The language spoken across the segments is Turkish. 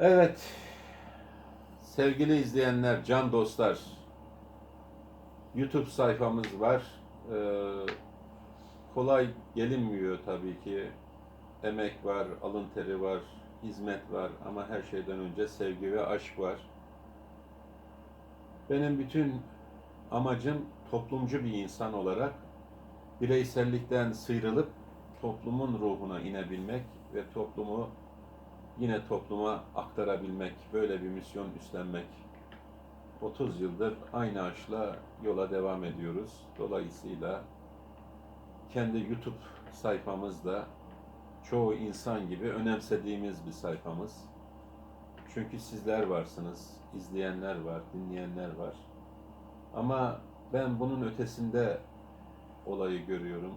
Evet. Sevgili izleyenler, can dostlar. YouTube sayfamız var. Ee, kolay gelinmiyor tabii ki. Emek var, alın teri var, hizmet var ama her şeyden önce sevgi ve aşk var. Benim bütün amacım toplumcu bir insan olarak bireysellikten sıyrılıp toplumun ruhuna inebilmek ve toplumu yine topluma aktarabilmek, böyle bir misyon üstlenmek. 30 yıldır aynı aşkla yola devam ediyoruz. Dolayısıyla kendi YouTube sayfamızda çoğu insan gibi önemsediğimiz bir sayfamız. Çünkü sizler varsınız, izleyenler var, dinleyenler var. Ama ben bunun ötesinde olayı görüyorum.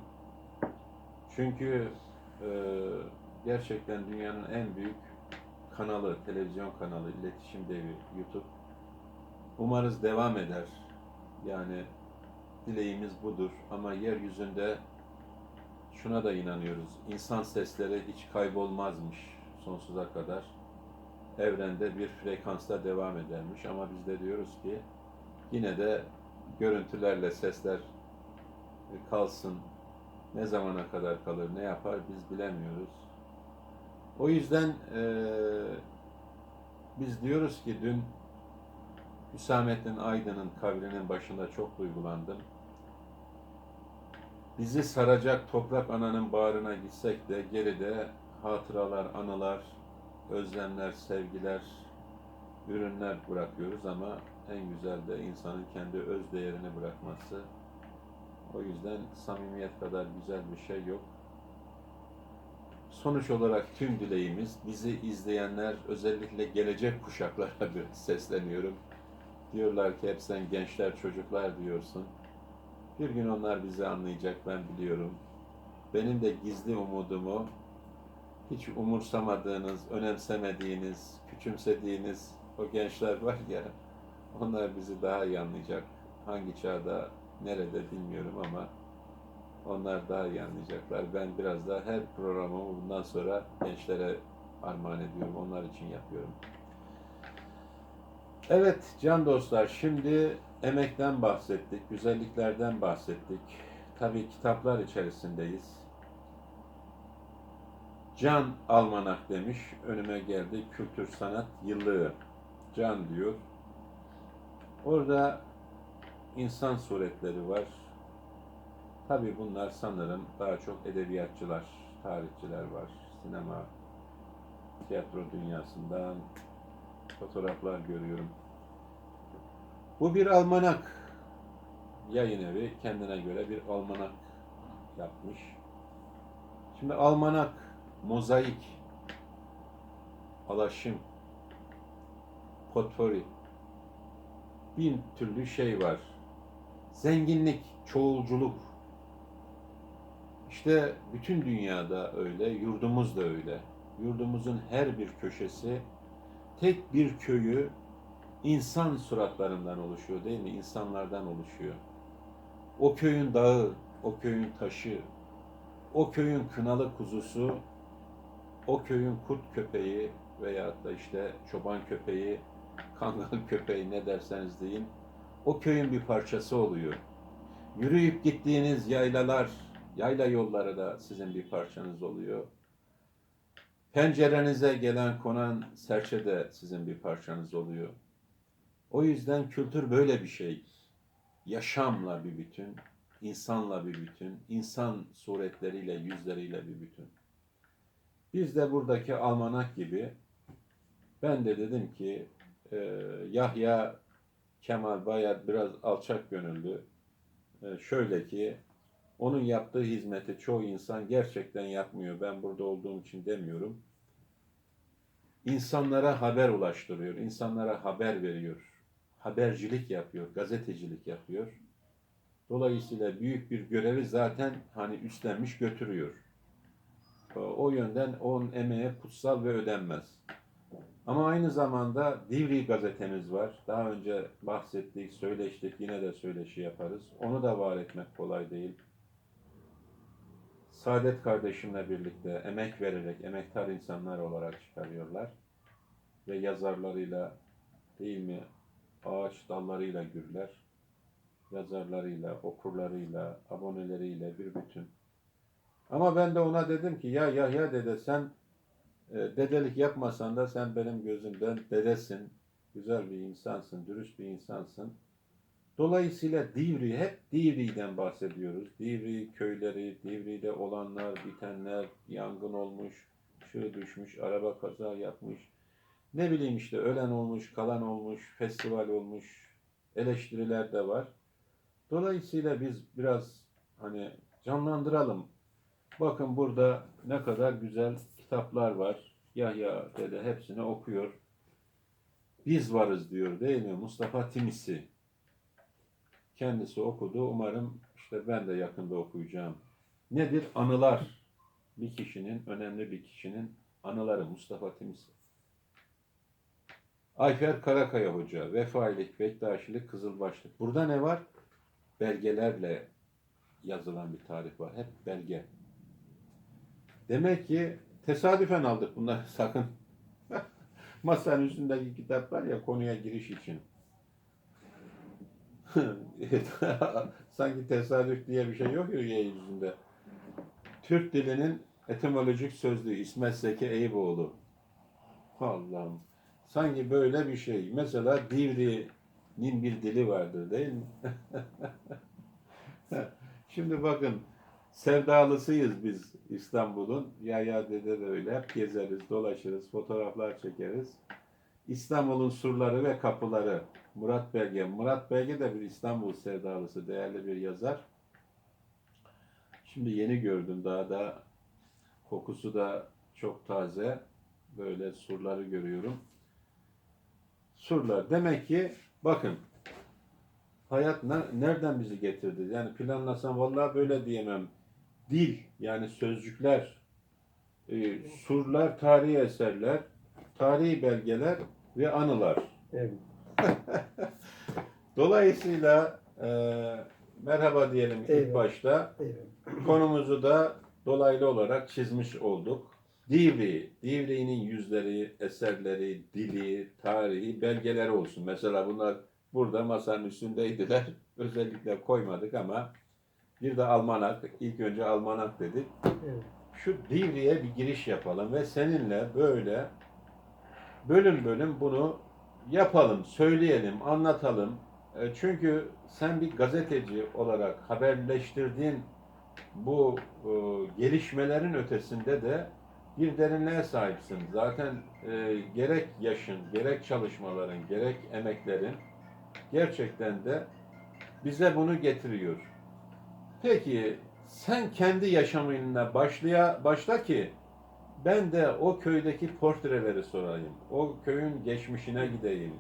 Çünkü e, gerçekten dünyanın en büyük kanalı, televizyon kanalı, iletişim devi YouTube. Umarız devam eder. Yani dileğimiz budur ama yeryüzünde şuna da inanıyoruz. İnsan sesleri hiç kaybolmazmış sonsuza kadar. Evrende bir frekansta devam edermiş ama biz de diyoruz ki yine de görüntülerle sesler kalsın. Ne zamana kadar kalır, ne yapar biz bilemiyoruz. O yüzden eee, biz diyoruz ki dün Hüsamettin Aydın'ın kabrinin başında çok duygulandım. Bizi saracak toprak ananın bağrına gitsek de geride hatıralar, anılar, özlemler, sevgiler, ürünler bırakıyoruz ama en güzel de insanın kendi öz değerini bırakması. O yüzden samimiyet kadar güzel bir şey yok. Sonuç olarak tüm dileğimiz bizi izleyenler özellikle gelecek kuşaklara bir sesleniyorum. Diyorlar ki hep sen gençler çocuklar diyorsun. Bir gün onlar bizi anlayacak ben biliyorum. Benim de gizli umudumu hiç umursamadığınız, önemsemediğiniz, küçümsediğiniz o gençler var ya onlar bizi daha iyi anlayacak. Hangi çağda, nerede bilmiyorum ama onlar daha iyi anlayacaklar. Ben biraz daha her programımı bundan sonra gençlere armağan ediyorum. Onlar için yapıyorum. Evet can dostlar şimdi emekten bahsettik, güzelliklerden bahsettik. Tabii kitaplar içerisindeyiz. Can Almanak demiş. Önüme geldi kültür sanat yıllığı. Can diyor. Orada insan suretleri var. Tabii bunlar sanırım daha çok edebiyatçılar, tarihçiler var. Sinema, tiyatro dünyasından fotoğraflar görüyorum. Bu bir almanak. Yayın evi kendine göre bir almanak yapmış. Şimdi almanak, mozaik, alaşım, potpourri, bin türlü şey var. Zenginlik, çoğulculuk. İşte bütün dünyada öyle, yurdumuz da öyle. Yurdumuzun her bir köşesi tek bir köyü insan suratlarından oluşuyor değil mi? İnsanlardan oluşuyor. O köyün dağı, o köyün taşı, o köyün kınalı kuzusu, o köyün kurt köpeği veyahut da işte çoban köpeği, kangal köpeği ne derseniz deyin, o köyün bir parçası oluyor. Yürüyüp gittiğiniz yaylalar, yayla yolları da sizin bir parçanız oluyor. Pencerenize gelen konan serçe de sizin bir parçanız oluyor. O yüzden kültür böyle bir şey. Yaşamla bir bütün, insanla bir bütün, insan suretleriyle, yüzleriyle bir bütün. Biz de buradaki almanak gibi ben de dedim ki e, Yahya Kemal Bayat biraz alçak gönüllü. E, şöyle ki onun yaptığı hizmeti çoğu insan gerçekten yapmıyor. Ben burada olduğum için demiyorum. İnsanlara haber ulaştırıyor, insanlara haber veriyor, habercilik yapıyor, gazetecilik yapıyor. Dolayısıyla büyük bir görevi zaten hani üstlenmiş götürüyor. O- yönden onun emeği kutsal ve ödenmez. Ama aynı zamanda Divri gazetemiz var. Daha önce bahsettik, söyleştik, yine de söyleşi yaparız. Onu da var etmek kolay değil. Saadet kardeşimle birlikte emek vererek, emektar insanlar olarak çıkarıyorlar. ve yazarlarıyla değil mi ağaç dallarıyla gürler. Yazarlarıyla, okurlarıyla, aboneleriyle bir bütün. Ama ben de ona dedim ki ya Yahya dede sen e, dedelik yapmasan da sen benim gözümden dedesin. Güzel bir insansın, dürüst bir insansın. Dolayısıyla Divri, hep Divri'den bahsediyoruz. Divri köyleri, Divri'de olanlar, bitenler, yangın olmuş, şığı düşmüş, araba kaza yapmış. Ne bileyim işte ölen olmuş, kalan olmuş, festival olmuş, eleştiriler de var. Dolayısıyla biz biraz hani canlandıralım. Bakın burada ne kadar güzel kitaplar var. Yahya dede hepsini okuyor. Biz varız diyor değil mi? Mustafa Timisi. Kendisi okudu. Umarım işte ben de yakında okuyacağım. Nedir? Anılar. Bir kişinin, önemli bir kişinin anıları Mustafa Timisi. Ayfer Karakaya Hoca, Vefailik, Bektaşilik, Kızılbaşlık. Burada ne var? Belgelerle yazılan bir tarih var. Hep belge. Demek ki tesadüfen aldık bunları sakın. Masanın üstündeki kitaplar ya konuya giriş için. Sanki tesadüf diye bir şey yok ya yeryüzünde. Türk dilinin etimolojik sözlüğü İsmet Zeki Eyüboğlu. Allah'ım. Sanki böyle bir şey. Mesela Divri'nin bir dili vardır değil mi? Şimdi bakın sevdalısıyız biz İstanbul'un. Yaya dede de öyle. Hep gezeriz, dolaşırız, fotoğraflar çekeriz. İstanbul'un surları ve kapıları. Murat Belge. Murat Belge de bir İstanbul sevdalısı, değerli bir yazar. Şimdi yeni gördüm daha da kokusu da çok taze. Böyle surları görüyorum. Surlar. Demek ki bakın hayat ne- nereden bizi getirdi? Yani planlasam vallahi böyle diyemem. Dil yani sözcükler, e, surlar, tarihi eserler, tarihi belgeler ve anılar. Evet. Dolayısıyla e, merhaba diyelim ilk Evet. başta. Evet. Konumuzu da dolaylı olarak çizmiş olduk. Divri, Divri'nin yüzleri, eserleri, dili, tarihi, belgeleri olsun. Mesela bunlar burada masanın üstündeydiler. Özellikle koymadık ama bir de almanak. İlk önce almanak dedik. Evet. Şu Divri'ye bir giriş yapalım ve seninle böyle bölüm bölüm bunu yapalım, söyleyelim, anlatalım. E, Çünkü sen bir gazeteci olarak haberleştirdiğin bu e, gelişmelerin ötesinde de bir derinliğe sahipsin. Zaten e, gerek yaşın, gerek çalışmaların, gerek emeklerin gerçekten de bize bunu getiriyor. Peki sen kendi yaşamına başlaya başla ki ben de o köydeki portreleri sorayım. O köyün geçmişine gideyim.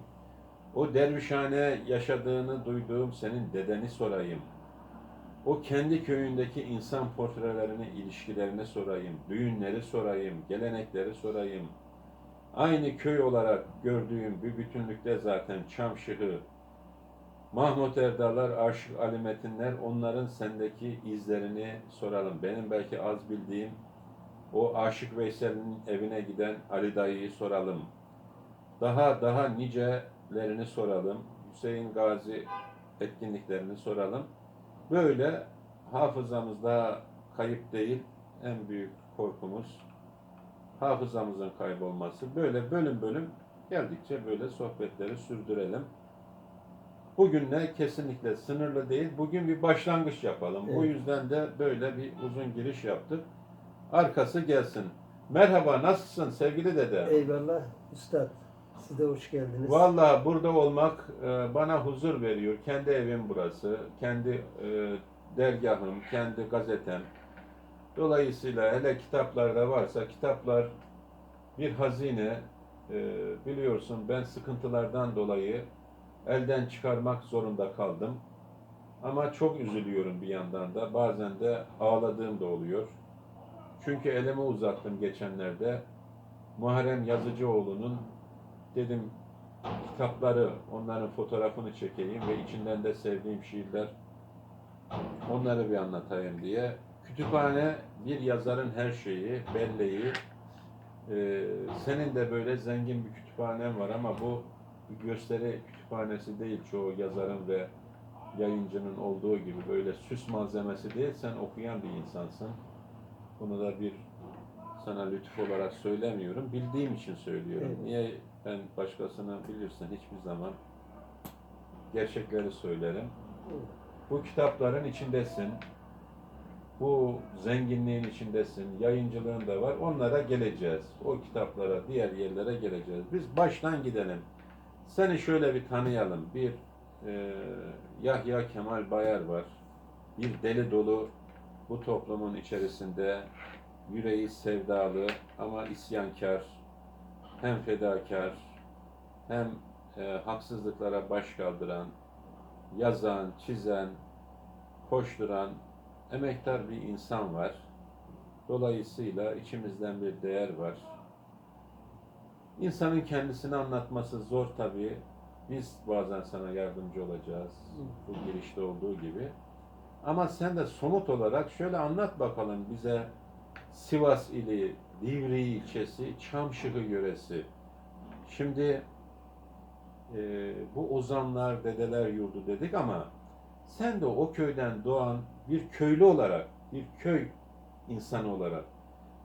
O dervişhane yaşadığını duyduğum senin dedeni sorayım. O kendi köyündeki insan portrelerini, ilişkilerini sorayım. Düğünleri sorayım, gelenekleri sorayım. Aynı köy olarak gördüğüm bir bütünlükte zaten Çamşıhı, Mahmut Erdalar, Aşık Ali Metinler onların sendeki izlerini soralım. Benim belki az bildiğim o Aşık Veysel'in evine giden Ali Dayı'yı soralım. Daha daha nicelerini soralım. Hüseyin Gazi etkinliklerini soralım. Böyle hafızamızda kayıp değil, en büyük korkumuz hafızamızın kaybolması. Böyle bölüm bölüm geldikçe böyle sohbetleri sürdürelim. Bugün ne kesinlikle sınırlı değil. Bugün bir başlangıç yapalım. Bu Evet. yüzden de böyle bir uzun giriş yaptık. Arkası gelsin. Merhaba, nasılsın sevgili dede? Eyvallah Üstad. Siz de hoş geldiniz. Vallahi burada olmak e, bana huzur veriyor. Kendi evim burası, kendi e, dergahım, kendi gazetem. Dolayısıyla hele kitaplarda varsa kitaplar bir hazine. E, biliyorsun ben sıkıntılardan dolayı elden çıkarmak zorunda kaldım. Ama çok üzülüyorum bir yandan da. Bazen de ağladığım da oluyor. Çünkü elimi uzattım geçenlerde. Muharrem Yazıcıoğlu'nun dedim kitapları, onların fotoğrafını çekeyim ve içinden de sevdiğim şiirler onları bir anlatayım diye. Kütüphane bir yazarın her şeyi, belleği. Ee, senin de böyle zengin bir kütüphanen var ama bu gösteri kütüphanesi değil çoğu yazarın ve yayıncının olduğu gibi böyle süs malzemesi değil. Sen okuyan bir insansın. Bunu da bir sana lütuf olarak söylemiyorum. Bildiğim için söylüyorum. Evet. Niye ben başkasını bilirsin hiçbir zaman gerçekleri söylerim. Bu kitapların içindesin. Bu zenginliğin içindesin. Yayıncılığın da var. Onlara geleceğiz. O kitaplara, diğer yerlere geleceğiz. Biz baştan gidelim. Seni şöyle bir tanıyalım. Bir e, Yahya Kemal Bayar var. Bir deli dolu bu toplumun içerisinde yüreği sevdalı ama isyankar, hem fedakar, hem e, haksızlıklara baş kaldıran, yazan, çizen, koşturan, emektar bir insan var. Dolayısıyla içimizden bir değer var. İnsanın kendisini anlatması zor tabii. Biz bazen sana yardımcı olacağız. Bu girişte olduğu gibi. Ama sen de somut olarak şöyle anlat bakalım bize Sivas ili Divri ilçesi Çamşıkı yöresi. Şimdi e, bu ozanlar, dedeler yurdu dedik ama sen de o köyden doğan bir köylü olarak, bir köy insanı olarak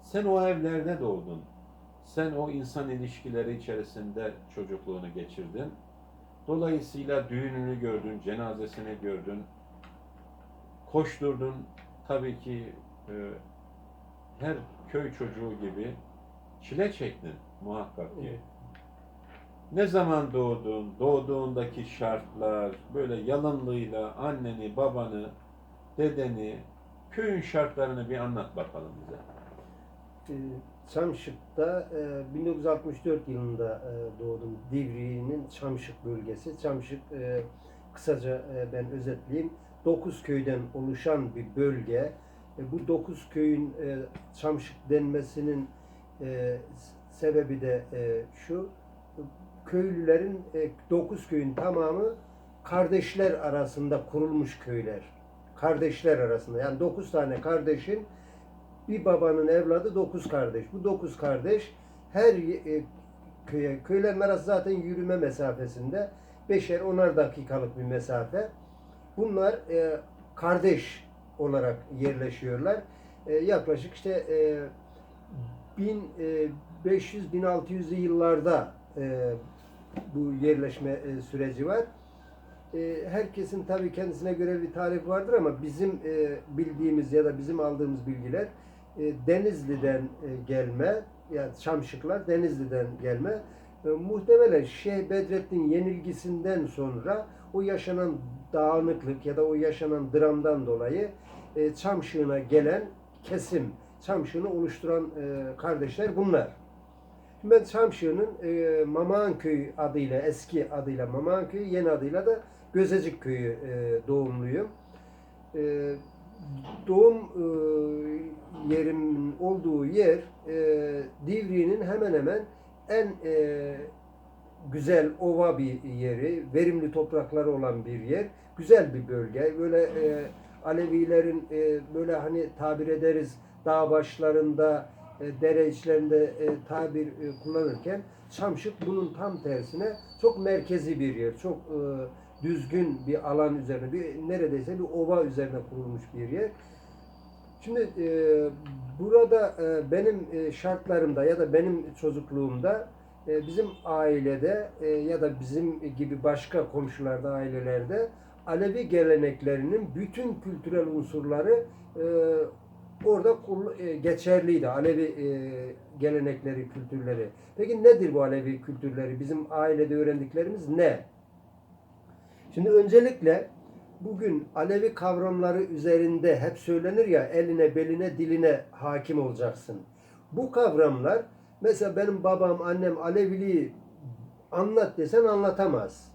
sen o evlerde doğdun. Sen o insan ilişkileri içerisinde çocukluğunu geçirdin. Dolayısıyla düğününü gördün, cenazesini gördün. Koşturdun. Tabii ki e, her köy çocuğu gibi çile çektin muhakkak ki. Evet. Ne zaman doğdun, doğduğundaki şartlar, böyle yalınlığıyla anneni, babanı, dedeni, köyün şartlarını bir anlat bakalım bize. Ee, Çamşık'ta e, 1964 yılında e, doğdum. Divriği'nin Çamşık bölgesi. Çamşık e, kısaca e, ben özetleyeyim. 9 köyden oluşan bir bölge. E, bu 9 köyün e, Çamşık denmesinin e, sebebi de şu. Köylülerin 9 köyün tamamı kardeşler arasında kurulmuş köyler. Kardeşler arasında. Yani 9 tane kardeşin bir babanın evladı dokuz kardeş. Bu dokuz kardeş her e, köye, köylerin arası zaten yürüme mesafesinde. Beşer onar dakikalık bir mesafe. Bunlar e, kardeş olarak yerleşiyorlar. E, yaklaşık işte e, 1500-1600'lü yıllarda e, bu yerleşme e, süreci var. E, herkesin tabii kendisine göre bir tarifi vardır ama bizim e, bildiğimiz ya da bizim aldığımız bilgiler e, Denizli'den e, gelme, yani Çamşıklar Denizli'den gelme. E, muhtemelen Şeyh Bedrettin yenilgisinden sonra o yaşanan dağınıklık ya da o yaşanan dramdan dolayı e, Çamşık'a gelen kesim, Çamşık'ı oluşturan e, kardeşler bunlar. Şimdi ben Çamşık'ın e, Mamaan Köyü adıyla, eski adıyla Mamaan Köyü, yeni adıyla da Gözecik Köyü e, doğumluyum. E, doğum e, yerimin olduğu yer e, Divriği'nin hemen hemen en e, güzel ova bir yeri, verimli toprakları olan bir yer, güzel bir bölge. Böyle e, Alevilerin e, böyle hani tabir ederiz dağ başlarında, e, dere içlerinde e, tabir e, kullanırken Çamşık bunun tam tersine çok merkezi bir yer, çok e, düzgün bir alan üzerine, bir neredeyse bir ova üzerine kurulmuş bir yer. Şimdi e, burada e, benim e, şartlarımda ya da benim çocukluğumda bizim ailede e, ya da bizim gibi başka komşularda ailelerde Alevi geleneklerinin bütün kültürel unsurları e, orada e, geçerliydi. Alevi e, gelenekleri, kültürleri. Peki nedir bu Alevi kültürleri? Bizim ailede öğrendiklerimiz ne? Şimdi öncelikle bugün Alevi kavramları üzerinde hep söylenir ya eline, beline, diline hakim olacaksın. Bu kavramlar mesela benim babam, annem Aleviliği anlat desen anlatamaz.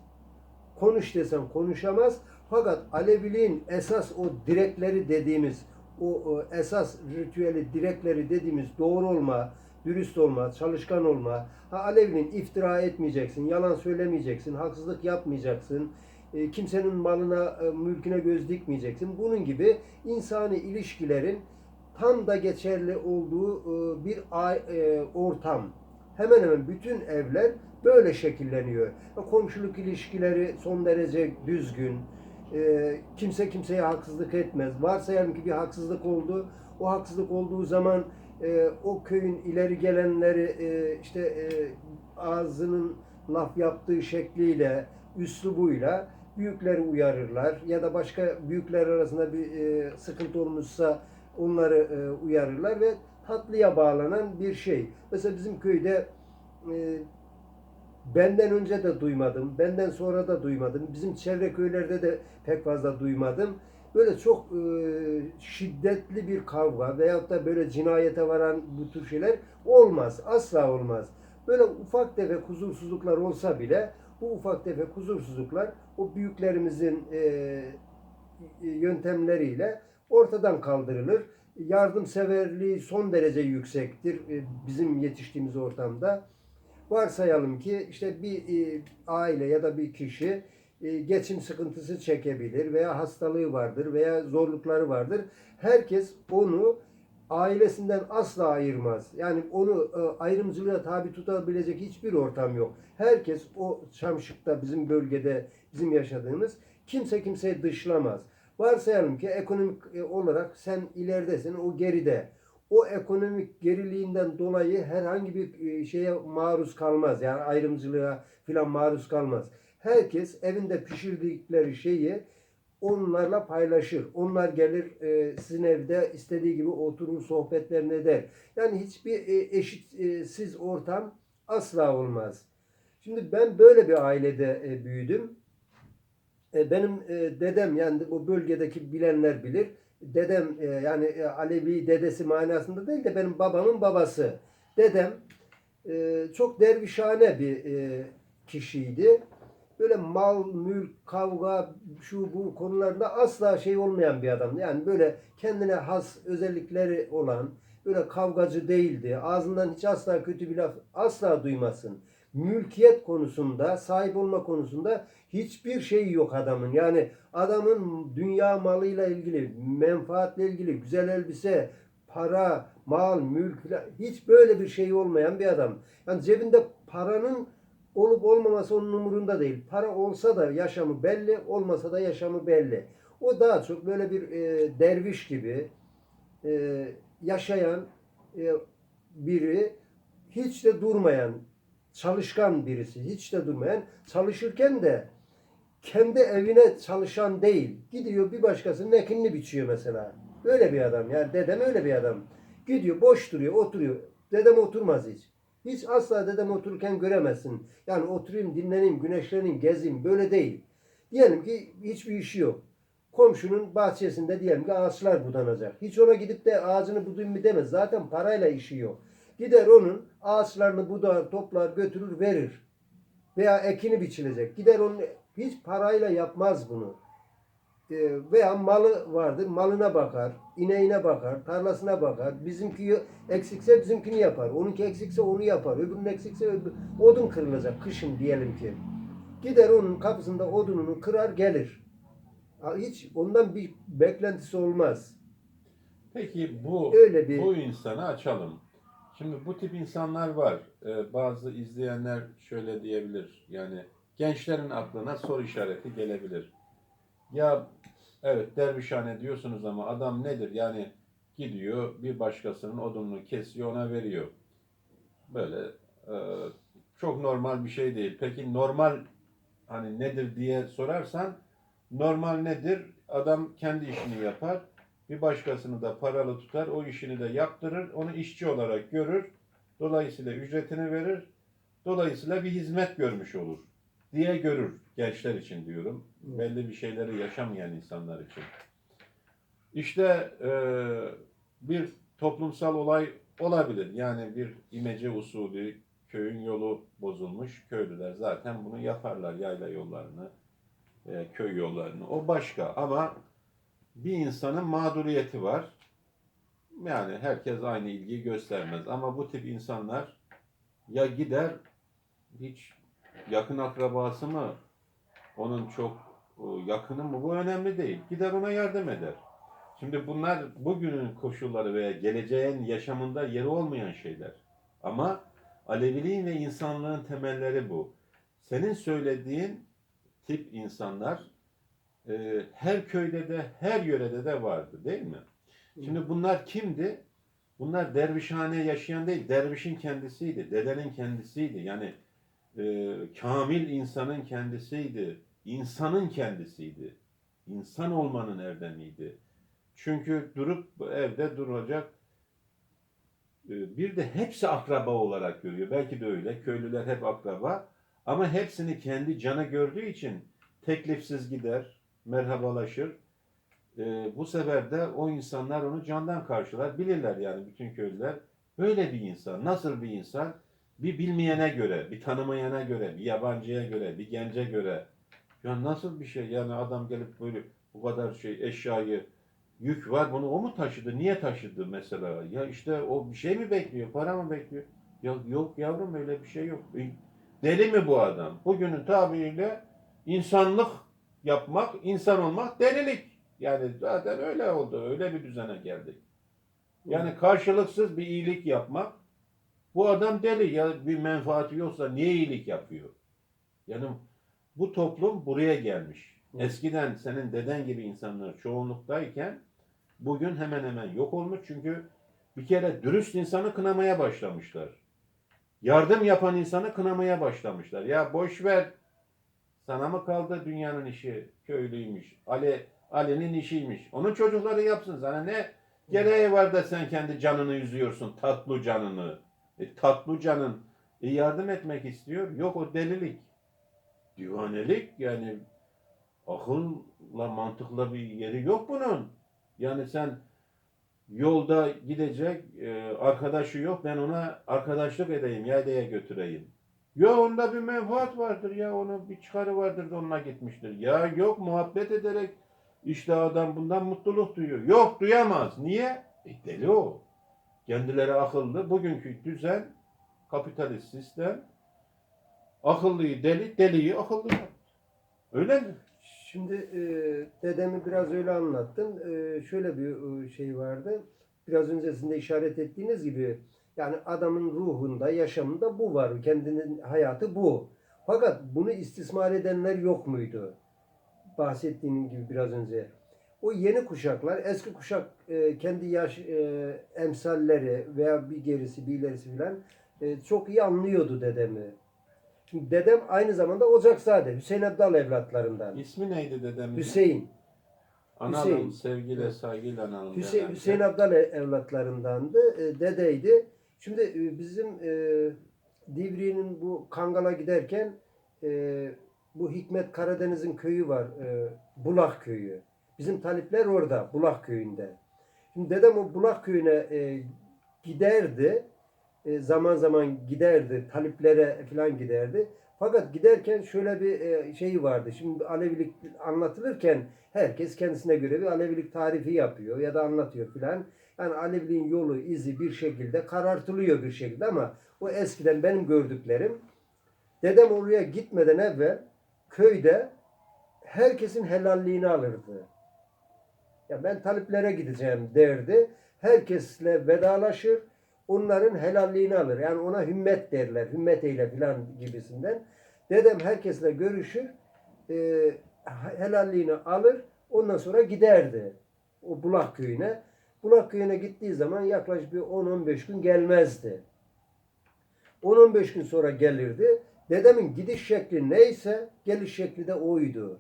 Konuş desen konuşamaz. Fakat Aleviliğin esas o direkleri dediğimiz, o, o esas ritüeli direkleri dediğimiz doğru olma, dürüst olma, çalışkan olma. Ha, Aleviliğin iftira etmeyeceksin, yalan söylemeyeceksin, haksızlık yapmayacaksın, e, kimsenin malına, e, mülküne göz dikmeyeceksin. Bunun gibi insani ilişkilerin tam da geçerli olduğu e, bir e, ortam. Hemen hemen bütün evler böyle şekilleniyor. Komşuluk ilişkileri son derece düzgün. E, kimse kimseye haksızlık etmez. Varsayalım ki bir haksızlık oldu. O haksızlık olduğu zaman e, o köyün ileri gelenleri e, işte e, ağzının laf yaptığı şekliyle, üslubuyla büyükleri uyarırlar ya da başka büyükler arasında bir e, sıkıntı olmuşsa onları e, uyarırlar ve tatlıya bağlanan bir şey. Mesela bizim köyde e, benden önce de duymadım, benden sonra da duymadım. Bizim çevre köylerde de pek fazla duymadım. Böyle çok e, şiddetli bir kavga veyahut da böyle cinayete varan bu tür şeyler olmaz. Asla olmaz. Böyle ufak tefek huzursuzluklar olsa bile bu ufak tefek huzursuzluklar o büyüklerimizin e, yöntemleriyle ortadan kaldırılır. Yardımseverliği son derece yüksektir e, bizim yetiştiğimiz ortamda. Varsayalım ki işte bir e, aile ya da bir kişi e, geçim sıkıntısı çekebilir veya hastalığı vardır veya zorlukları vardır. Herkes onu ailesinden asla ayırmaz. Yani onu ayrımcılığa tabi tutabilecek hiçbir ortam yok. Herkes o Çamşık'ta bizim bölgede bizim yaşadığımız kimse kimseyi dışlamaz. Varsayalım ki ekonomik e, olarak sen ileridesin, o geride. O ekonomik geriliğinden dolayı herhangi bir e, şeye maruz kalmaz. Yani ayrımcılığa filan maruz kalmaz. Herkes evinde pişirdikleri şeyi onlarla paylaşır. Onlar gelir e, sizin evde istediği gibi oturur sohbetlerini eder. Yani hiçbir e, eşitsiz ortam asla olmaz. Şimdi ben böyle bir ailede e, büyüdüm. E, benim e, dedem yani o bölgedeki bilenler bilir. Dedem e, yani e, Alevi dedesi manasında değil de benim babamın babası. Dedem e, çok dervişhane bir kişiydi. Böyle mal, mülk, kavga, şu bu konularda asla şey olmayan bir adamdı. Yani böyle kendine has özellikleri olan, böyle kavgacı değildi. Ağzından hiç asla kötü bir laf asla duymasın. Mülkiyet konusunda, sahip olma konusunda hiçbir şey yok adamın. Yani adamın dünya malıyla ilgili, menfaatle ilgili, güzel elbise, para, mal, mülk hiç böyle bir şey olmayan bir adam. Yani cebinde paranın olup olmaması onun umurunda değil. Para olsa da yaşamı belli, olmasa da yaşamı belli. O daha çok böyle bir e, derviş gibi e, yaşayan e, biri, hiç de durmayan, çalışkan birisi, hiç de durmayan, çalışırken de kendi evine çalışan değil. Gidiyor bir başkasının ekinini biçiyor mesela. Öyle bir adam. Yani dedem öyle bir adam. Gidiyor boş duruyor, oturuyor. Dedem oturmaz hiç. Hiç asla dedem otururken göremezsin. Yani oturayım, dinleneyim, güneşleneyim, gezeyim. Böyle değil. Diyelim ki hiçbir işi yok. Komşunun bahçesinde diyelim ki ağaçlar budanacak. Hiç ona gidip de ağacını budayım mı demez. Zaten parayla işi yok. Gider onun ağaçlarını budar, toplar, götürür, verir. Veya ekini biçilecek. Gider onun hiç parayla yapmaz bunu. Ee, veya malı vardır, malına bakar, ineğine bakar, tarlasına bakar. Bizimki eksikse bizimkini yapar. Onunki eksikse onu yapar. Öbürünün eksikse öbür... odun kırılacak kışın diyelim ki. Gider onun kapısında odununu kırar gelir. Hiç ondan bir beklentisi olmaz. Peki bu Öyle bir bu insanı açalım. Şimdi bu tip insanlar var. Ee, bazı izleyenler şöyle diyebilir. Yani gençlerin aklına soru işareti gelebilir. Ya evet dervişhane diyorsunuz ama adam nedir? Yani gidiyor bir başkasının odununu kesiyor ona veriyor. Böyle e, çok normal bir şey değil. Peki normal hani nedir diye sorarsan normal nedir? Adam kendi işini yapar. Bir başkasını da paralı tutar, o işini de yaptırır, onu işçi olarak görür. Dolayısıyla ücretini verir. Dolayısıyla bir hizmet görmüş olur diye görür gençler için diyorum. Belli bir şeyleri yaşamayan insanlar için. İşte e, bir toplumsal olay olabilir. Yani bir imece usulü, köyün yolu bozulmuş. Köylüler zaten bunu yaparlar. Yayla yollarını, e, köy yollarını. O başka ama bir insanın mağduriyeti var. Yani herkes aynı ilgiyi göstermez. Ama bu tip insanlar ya gider hiç yakın akrabası mı, onun çok e, yakını mı bu önemli değil. Gider ona yardım eder. Şimdi bunlar bugünün koşulları veya geleceğin yaşamında yeri olmayan şeyler. Ama Aleviliğin ve insanlığın temelleri bu. Senin söylediğin tip insanlar e, her köyde de her yörede de vardı değil mi? Şimdi bunlar kimdi? Bunlar dervişhane yaşayan değil, dervişin kendisiydi, dedenin kendisiydi. Yani e, kamil insanın kendisiydi, insanın kendisiydi. İnsan olmanın erdemiydi. Çünkü durup evde duracak e, bir de hepsi akraba olarak görüyor. Belki de öyle. Köylüler hep akraba. Ama hepsini kendi canı gördüğü için teklifsiz gider, merhabalaşır. E, bu sefer de o insanlar onu candan karşılar. Bilirler yani bütün köylüler. Böyle bir insan. Nasıl bir insan? Bir bilmeyene göre, bir tanımayana göre, bir yabancıya göre, bir gence göre. Ya nasıl bir şey? Yani adam gelip böyle bu kadar şey eşyayı yük var bunu o mu taşıdı? Niye taşıdı mesela? Ya işte o bir şey mi bekliyor? Para mı bekliyor? Ya yok yavrum öyle bir şey yok. E, Deli mi bu adam? Bugünün tabiriyle insanlık yapmak, insan olmak delilik. Yani zaten öyle oldu. Öyle bir düzene geldik. Yani karşılıksız bir iyilik yapmak. Bu adam deli ya bir menfaati yoksa niye iyilik yapıyor? Yani bu toplum buraya gelmiş. Eskiden senin deden gibi insanlar çoğunluktayken bugün hemen hemen yok olmuş. Çünkü bir kere dürüst insanı kınamaya başlamışlar. Yardım yapan insanı kınamaya başlamışlar. Ya boş ver. Sana mı kaldı dünyanın işi? Köylüymüş. Ali Ali'nin işiymiş. Onun çocukları yapsın. Sana ne gereği var da sen kendi canını üzüyorsun. Tatlı canını. E, tatlı canın e, yardım etmek istiyor. Yok o delilik. Divanelik yani akılla mantıkla bir yeri yok bunun. Yani sen yolda gidecek e, arkadaşı yok ben ona arkadaşlık edeyim yaylaya götüreyim. Ya onda bir menfaat vardır ya onun bir çıkarı vardır da onunla gitmiştir. Ya yok muhabbet ederek işte adam bundan mutluluk duyuyor. Yok duyamaz. Niye? E, deli o. Kendileri akıllı. Bugünkü düzen kapitalist sistem akıllıyı deli, deliyi akıllı. Öyle mi? Şimdi e, dedemi biraz öyle anlattın. E, şöyle bir e, şey vardı. Biraz öncesinde işaret ettiğiniz gibi yani adamın ruhunda, yaşamında bu var. Kendinin hayatı bu. Fakat bunu istismar edenler yok muydu? Bahsettiğim gibi biraz önce. O yeni kuşaklar, eski kuşak e, kendi yaş e, emsalleri veya bir gerisi bir ilerisi filan e, çok iyi anlıyordu dedemi. Şimdi dedem aynı zamanda Ocakzade, Hüseyin Abdal evlatlarından. İsmi neydi dedemin? Hüseyin. Analım, Hüseyin. sevgiyle, saygıyla analım. Hüseyin. Hüseyin Abdal evlatlarındandı. E, dedeydi. Şimdi e, bizim e, Divri'nin bu Kangal'a giderken e, bu Hikmet Karadeniz'in köyü var. E, Bulak köyü. Bizim talipler orada. Bulak köyünde. Şimdi dedem o Bulak köyüne e, giderdi. E, zaman zaman giderdi. Taliplere falan giderdi. Fakat giderken şöyle bir e, şey vardı. Şimdi Alevilik anlatılırken herkes kendisine göre bir Alevilik tarifi yapıyor ya da anlatıyor filan. Yani Aleviliğin yolu, izi bir şekilde karartılıyor bir şekilde ama o eskiden benim gördüklerim dedem oraya gitmeden evvel köyde herkesin helalliğini alırdı. Ya ben taliplere gideceğim derdi. Herkesle vedalaşır. Onların helalliğini alır. Yani ona hümmet derler. Hümmet eyle filan gibisinden. Dedem herkesle görüşür. E, helalliğini alır. Ondan sonra giderdi. O Bulak köyüne. Bulak köyüne gittiği zaman yaklaşık bir 10-15 gün gelmezdi. 10-15 gün sonra gelirdi. Dedemin gidiş şekli neyse geliş şekli de oydu.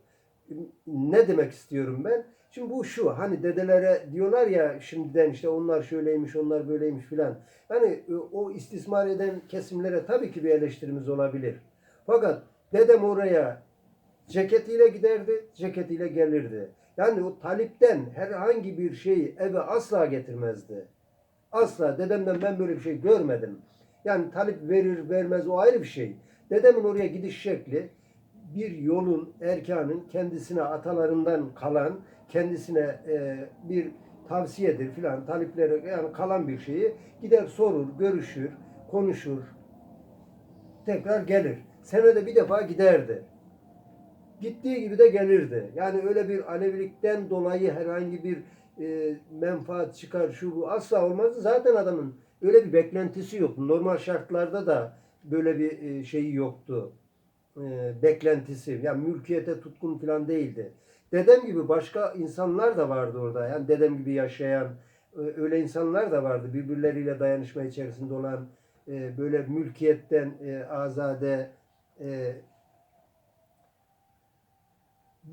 Ne demek istiyorum ben? Şimdi bu şu hani dedelere diyorlar ya şimdiden işte onlar şöyleymiş onlar böyleymiş filan. Hani e, o istismar eden kesimlere tabii ki bir eleştirimiz olabilir. Fakat dedem oraya ceketiyle giderdi, ceketiyle gelirdi. Yani o talipten herhangi bir şeyi eve asla getirmezdi. Asla dedemden ben böyle bir şey görmedim. Yani talip verir vermez o ayrı bir şey. Dedemin oraya gidiş şekli bir yolun, erkanın kendisine atalarından kalan, kendisine e, bir tavsiyedir filan taliplere yani kalan bir şeyi gider sorur, görüşür, konuşur, tekrar gelir. Senede bir defa giderdi. Gittiği gibi de gelirdi. Yani öyle bir Alevilikten dolayı herhangi bir e, menfaat çıkar şu bu asla olmazdı. Zaten adamın öyle bir beklentisi yok. Normal şartlarda da böyle bir e, şeyi yoktu. E, beklentisi. Yani mülkiyete tutkun falan değildi. Dedem gibi başka insanlar da vardı orada. Yani dedem gibi yaşayan e, öyle insanlar da vardı. Birbirleriyle dayanışma içerisinde olan e, böyle mülkiyetten e, azade e,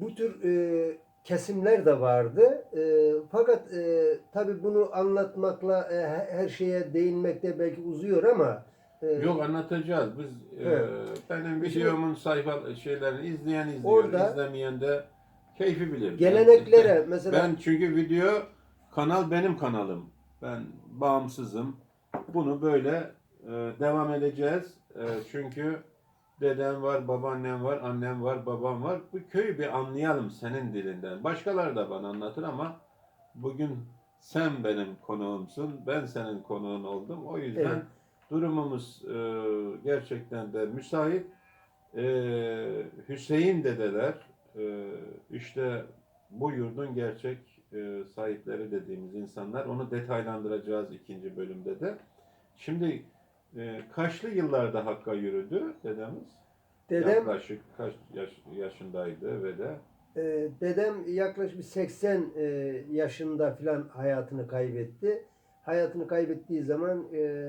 bu tür e, kesimler de vardı. E, fakat e, tabii bunu anlatmakla e, he- her şeye değinmekte belki uzuyor ama e, Yok anlatacağız. Biz Evet. e, benim videomun sayfa şeylerini izleyen izliyor, Orada- izlemeyen de keyfi bilir. Geleneklere Ben- mesela- ben çünkü video kanal benim kanalım. Ben bağımsızım. Bunu böyle e, devam edeceğiz. E, çünkü dedem var, babaannem var, annem var, babam var. Bu köyü bir anlayalım senin dilinden. Başkaları da bana anlatır ama bugün sen benim konuğumsun, ben senin konuğun oldum. O yüzden Evet. durumumuz e, gerçekten de müsait. E, Hüseyin dedeler e, işte bu yurdun gerçek e, sahipleri dediğimiz insanlar. Onu detaylandıracağız ikinci bölümde de. Şimdi e, kaçlı yıllarda Hakk'a yürüdü dedemiz? dedem Yaklaşık kaç yaş, yaşındaydı ve de e, dedem yaklaşık bir 80 e, yaşında filan hayatını kaybetti. Hayatını kaybettiği zaman e,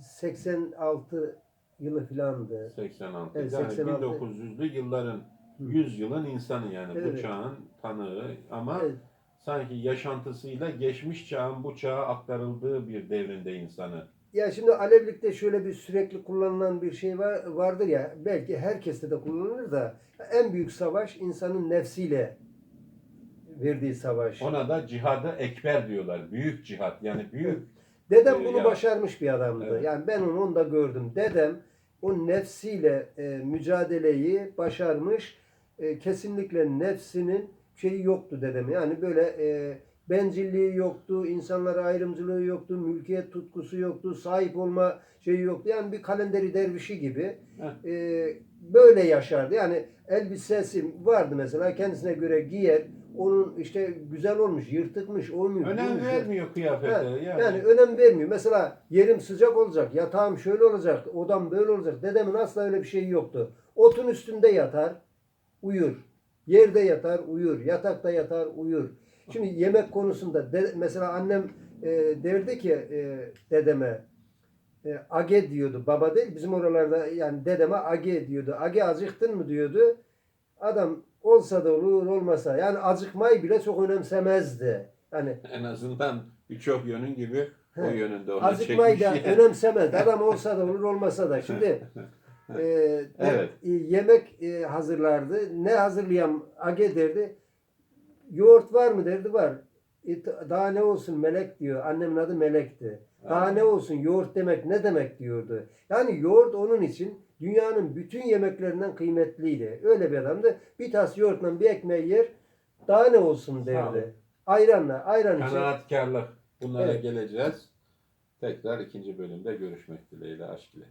86 yılı filandı. 86. Evet, yani 86. 1900'lü yılların Hı. 100 yılın insanı yani bu Evet. çağın tanığı ama Evet. sanki yaşantısıyla geçmiş çağın bu çağa aktarıldığı bir devrinde insanı. Ya şimdi Alevlikte şöyle bir sürekli kullanılan bir şey var, vardır ya belki herkeste de kullanılır da en büyük savaş insanın nefsiyle verdiği savaş. Ona da cihadı ekber diyorlar. Büyük cihat yani büyük Dedem Ee, bunu ya- başarmış bir adamdı. Evet. Yani ben onu onda gördüm. Dedem o nefsiyle e, mücadeleyi başarmış. E, kesinlikle nefsinin şeyi yoktu dedem. Yani böyle e, bencilliği yoktu, insanlara ayrımcılığı yoktu, mülkiyet tutkusu yoktu, sahip olma şeyi yoktu. Yani bir kalenderi dervişi gibi e, böyle yaşardı. Yani elbisesi vardı mesela kendisine göre giyer. Onun işte güzel olmuş, yırtıkmış, olmuyor. önem vermiyor kıyafete. Evet, yani. Yani önem vermiyor. Mesela yerim sıcak olacak, yatağım şöyle olacak, odam böyle olacak. Dedemin asla öyle bir şeyi yoktu. Otun üstünde yatar, uyur. Yerde yatar, uyur. Yatakta yatar, uyur. Şimdi yemek konusunda de- mesela annem e, derdi ki e, dedeme e, age diyordu. Baba değil bizim oralarda yani dedeme age diyordu. Age acıktın mı diyordu. Adam olsa da olur olmasa yani acıkmayı bile çok önemsemezdi. Yani En azından birçok yönün gibi o He. yönünde ona Acıkmayı da çekmiş. önemsemez. Adam olsa da olur olmasa da. Şimdi e, Evet. e, yemek e, hazırlardı. Ne hazırlayan age derdi. Yoğurt var mı derdi var. E, daha ne olsun melek diyor. Annemin adı melekti. Daha Ha. ne olsun yoğurt demek ne demek diyordu. Yani yoğurt onun için dünyanın bütün yemeklerinden kıymetliydi. Öyle bir adamdı. Bir tas yoğurtla bir ekmeği yer. Daha ne olsun derdi. Ayranla, ayran için. Kanaatkarlık. Bunlara Evet. geleceğiz. Tekrar ikinci bölümde görüşmek dileğiyle aşk ile.